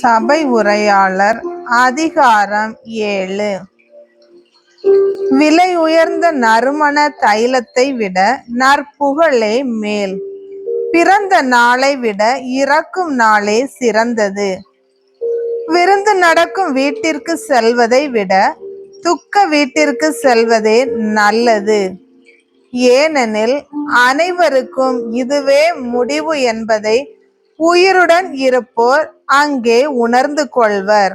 சபை உரையாளர் அதிகாரம் ஏழு. விலை உயர்ந்த நறுமண தைலத்தை விட நற்புகழே மேல். பிறந்த நாளை விட இறக்கும் நாளே சிறந்தது. விருந்து நடக்கும் வீட்டிற்கு செல்வதை விட துக்க வீட்டிற்கு செல்வதே நல்லது. ஏனெனில் அனைவருக்கும் இதுவே முடிவு என்பதை உயிருடன் இருப்போர் அங்கே உணர்ந்து கொள்வர்.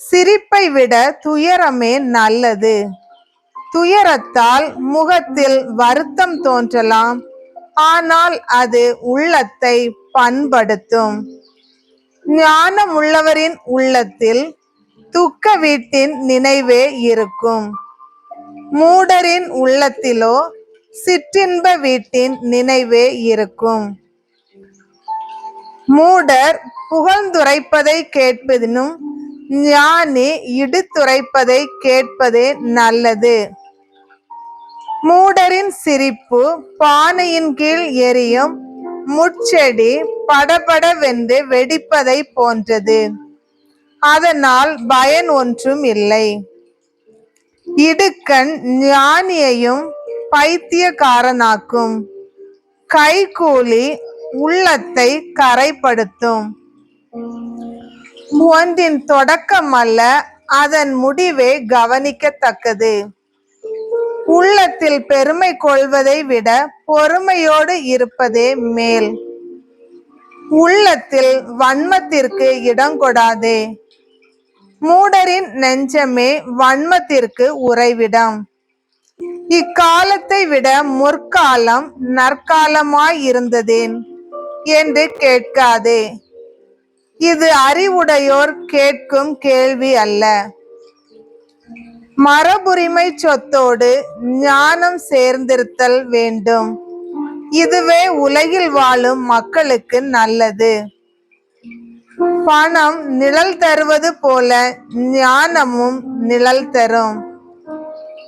சிரிப்பை விட துயரமே நல்லது. துயரத்தால் முகத்தில் வருத்தம் தோன்றலாம். ஆனால் அது உள்ளத்தை பண்படுத்தும். ஞானம் உள்ளவரின் உள்ளத்தில் துக்க வீட்டின் நினைவே இருக்கும். மூடரின் உள்ளத்திலோ சிற்றின்ப வீட்டின் நினைவே இருக்கும். மூடர் புகழ்ந்துரைப்பதை கேட்பதினும் ஞானி இடித்துரைப்பதை கேட்பதே நல்லது. மூடரின் சிரிப்பு பானையின் கீழ் எரியும் முட்செடி படபடவென்று வெடிப்பதை போன்றது. அதனால் பயன் ஒன்றும் இல்லை. இடுக்கண் ஞானியையும் பைத்தியக்காரனாக்கும். கைகூலி உள்ளத்தை கரைப்படுத்தும் ஒன்றின் தொடக்கம் அல்ல அதன் முடிவே கவனிக்கத்தக்கது. உள்ளத்தில் பெருமை கொள்வதை விட பொறுமையோடு இருப்பதே மேல். உள்ளத்தில் வன்மத்திற்கு இடம் கொடாதே. மூடரின் நெஞ்சமே வன்மத்திற்கு உறைவிடம். இக்காலத்தை விட முற்காலம் நற்காலமாயிருந்ததேன் என்று கேட்காதே. இது அறிவுடையோர் கேட்கும் கேள்வி அல்ல. மரபுரிமை சொத்தோடு ஞானம் சேர்ந்திருத்தல் வேண்டும். இதுவே உலகில் வாழும் மக்களுக்கு நல்லது. பணம் நிழல் தருவது போல ஞானமும் நிழல் தரும்.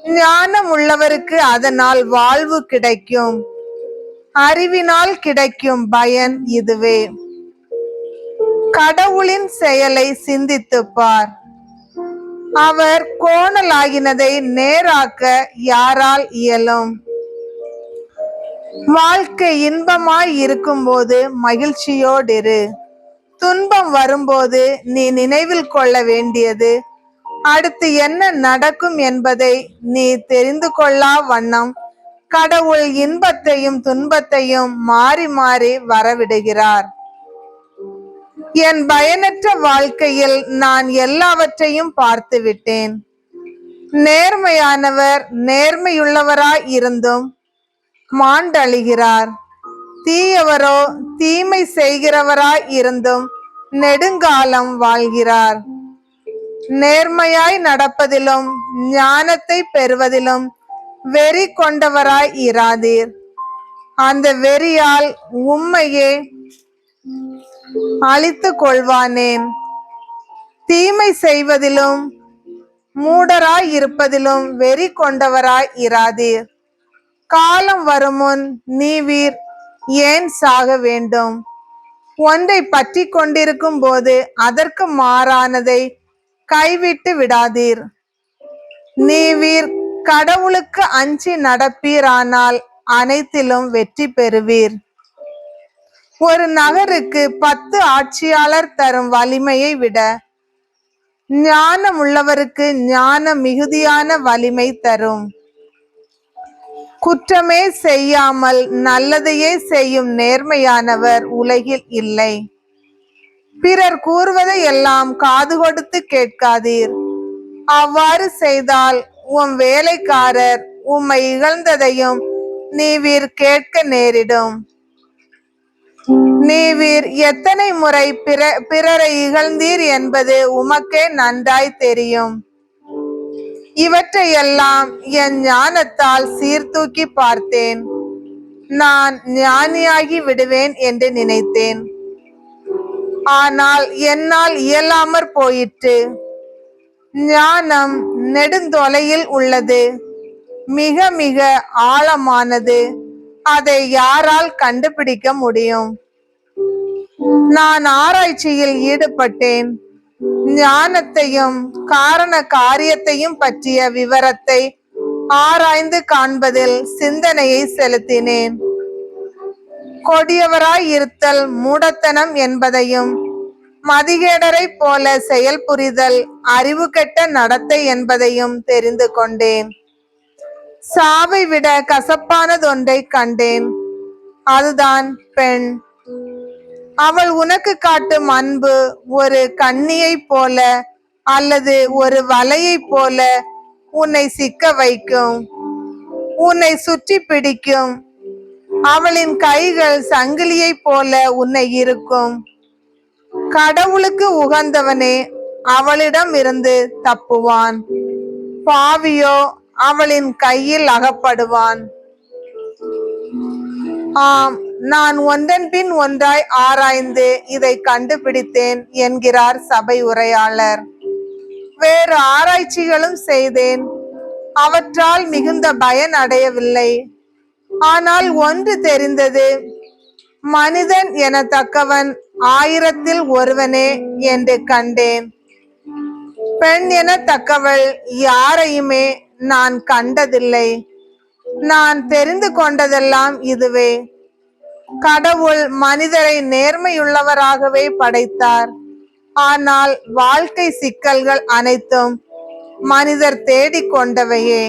ஞானம் உள்ளவருக்கு அதனால் வாழ்வு கிடைக்கும். அறிவினால் கிடைக்கும் பயன் இதுவே. கடவுளின் செயலை சிந்தித்து பார். அவர் கோணலாகினதை நேராக்க யாரால் இயலும்? வாழ்க்கை இன்பமாய் இருக்கும்போது மகிழ்ச்சியோடிரு. துன்பம் வரும்போது நீ நினைவில் கொள்ள வேண்டியது. அடுத்து என்ன நடக்கும் என்பதை நீ தெரிந்து கொள்ளா வண்ணம் கடவுள் இன்பத்தையும் துன்பத்தையும் மாறி மாறி வரவிடுகிறார். என் பயனற்ற வாழ்க்கையில் நான் எல்லாவற்றையும் பார்த்து விட்டேன் நேர்மையானவர் நேர்மையுள்ளவராய் இருந்தும் மாண்டழிகிறார். தீயவரோ தீமை செய்கிறவராய் இருந்தும் நெடுங்காலம் வாழ்கிறார். நேர்மையாய் நடப்பதிலும் ஞானத்தை பெறுவதிலும் வெறி கொண்டவராய் இராதீர். அந்த வெறியால் உண்மையே அழித்து கொள்வானேன். தீமை செய்வதிலும் மூடராய் இருப்பதிலும் வெறி கொண்டவராய் இராதீர். காலம் வருமுன் நீவீர் ஏன் சாக வேண்டும்? ஒன்றை பற்றி கொண்டிருக்கும் போது அதற்கு மாறானதை கைவிட்டு விடாதீர். நீவீர் கடவுளுக்கு அஞ்சி நடப்பீரானால் அனைத்திலும் வெற்றி பெறுவீர். ஒரு நகருக்கு பத்து ஆட்சியாளர் தரும் வலிமையை விட ஞானம் உள்ளவருக்கு ஞான மிகுதியான வலிமை தரும். குற்றமே செய்யாமல் நல்லதையே செய்யும் நேர்மையானவர் உலகில் இல்லை. பிறர் கூறுவதை எல்லாம் காது கொடுத்து கேட்காதீர். அவ்வாறு செய்தால் உம் வேலைக்காரர் உம்மை இகழ்ந்ததையும் நீவீர் கேட்க நேரிடும். நீவீர் எத்தனை முறை பிற பிறரை இகழ்ந்தீர் என்பது உமக்கே நன்றாய் தெரியும். இவற்றையெல்லாம் என் ஞானத்தால் சீர்தூக்கி பார்த்தேன். நான் ஞானியாகி விடுவேன் என்று நினைத்தேன். ஆனால் என்னால் இயலாமற் போயிற்று. ஞானம் நெடுந்தொலையில் உள்ளது. மிக மிக ஆழமானது. அதை யாரால் கண்டுபிடிக்க முடியும்? நான் ஆராய்ச்சியில் ஈடுபட்டேன். ஞானத்தையும் காரண காரியத்தையும் பற்றிய விவரத்தை ஆராய்ந்து காண்பதில் சிந்தனையை செலுத்தினேன். கொடியவராய் இருத்தல் மூடத்தனம் என்பதையும் மதிகேடரைப் போல செயல்புரிதல் அறிவு கெட்ட நடத்தை என்பதையும் தெரிந்து கொண்டேன். சாவை விட கசப்பானதொன்றை கண்டேன். அதுதான் பெண். அவள் உனக்கு காட்டும் அன்பு ஒரு கண்ணியைப் போல அல்லது ஒரு வலையைப் போல உன்னை சிக்க வைக்கும். உன்னை சுற்றி பிடிக்கும். அவளின் கைகள் சங்கிலியைப் போல உன்னை இருக்கும். கடவுளுக்கு உகந்தவனே அவளிடம் இருந்து தப்புவான். பாவியோ அவளின் கையில் அகப்படுவான். ஆம் நான் ஒன்றன் பின் ஒன்றாய் ஆராய்ந்து இதை கண்டுபிடித்தேன் என்கிறார் சபை உரையாளர். வேறு ஆராய்ச்சிகளும் செய்தேன். அவற்றால் மிகுந்த பயன் அடையவில்லை. ஆனால் ஒன்று தெரிந்தது மனிதன் எனத்தக்கவன் ஆயிரத்தில் ஒருவனே என்று கண்டேன். பெண் என தக்கவள் யாரையுமே நான் கண்டதில்லை. நான் தெரிந்து கொண்டதெல்லாம் இதுவே. கடவுள் மனிதரை நேர்மையுள்ளவராகவே படைத்தார். ஆனால் வாழ்க்கை சிக்கல்கள் அனைத்தும் மனிதர் தேடிக்கொண்டவையே